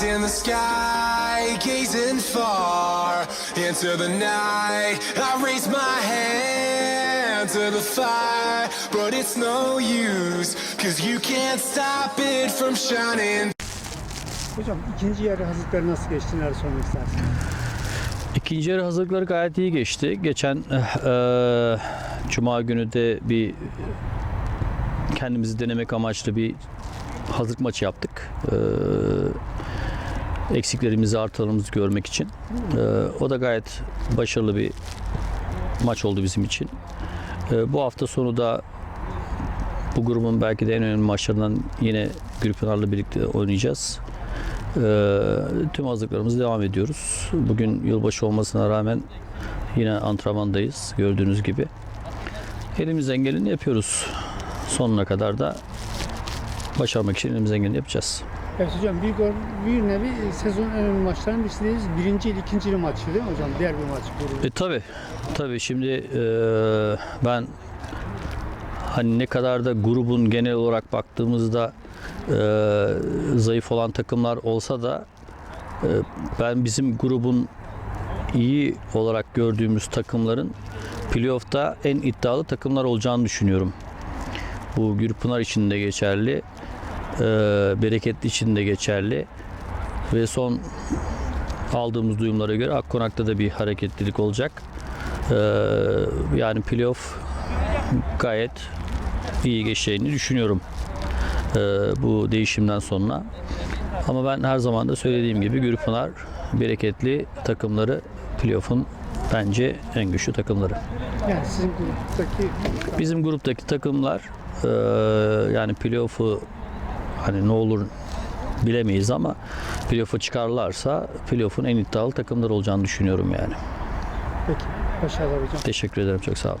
Eyes in the sky, gazing far into the night. I raise my hand to the fire, but it's no use, cause you can't stop it from shining. Hocam ikinci yarı hazırlıkları nasıl geçti? Neler sormak istersiniz? İkinci yarı hazırlıkları gayet iyi geçti. Geçen eee, Cuma günü de bir kendimizi denemek amaçlı bir hazırlık maçı yaptık. Eee, eksiklerimizi, artılarımızı görmek için. Eee, o da gayet başarılı bir maç oldu bizim için. Eee, bu hafta sonu da bu grubun belki de en önemli maçlarından yine Gülpınar'la birlikte oynayacağız. Ee, tüm hazırlıklarımızı devam ediyoruz. Bugün yılbaşı olmasına rağmen yine antrenmandayız gördüğünüz gibi. Elimizden geleni yapıyoruz. Sonuna kadar da başarmak için elimizden geleni yapacağız. Evet hocam bir, bir nevi sezonun en önemli maçlarının birisiyiz. Birinci il, ikinci maçı değil mi hocam? Diğer bir maç grubu. E tabi tabi şimdi e, ben hani ne kadar da grubun genel olarak baktığımızda e, zayıf olan takımlar olsa da e, ben bizim grubun iyi olarak gördüğümüz takımların playoff'ta en iddialı takımlar olacağını düşünüyorum. Bu Gürpınar için de geçerli. E, Bereketli için de geçerli. Ve son aldığımız duyumlara göre Akkonak'ta da bir hareketlilik olacak. Ee, yani playoff gayet iyi geçeceğini düşünüyorum ee, bu değişimden sonra. Ama ben her zaman da söylediğim gibi Gürpınar bereketli takımları playoff'un bence en güçlü takımları. Yani sizin gruptaki Bizim gruptaki takımlar e, yani playoff'u hani ne olur bilemeyiz ama playoff'a çıkarlarsa playoff'un en iddialı takımlar olacağını düşünüyorum yani. peki başarılar hocam. Teşekkür ederim çok sağ olun.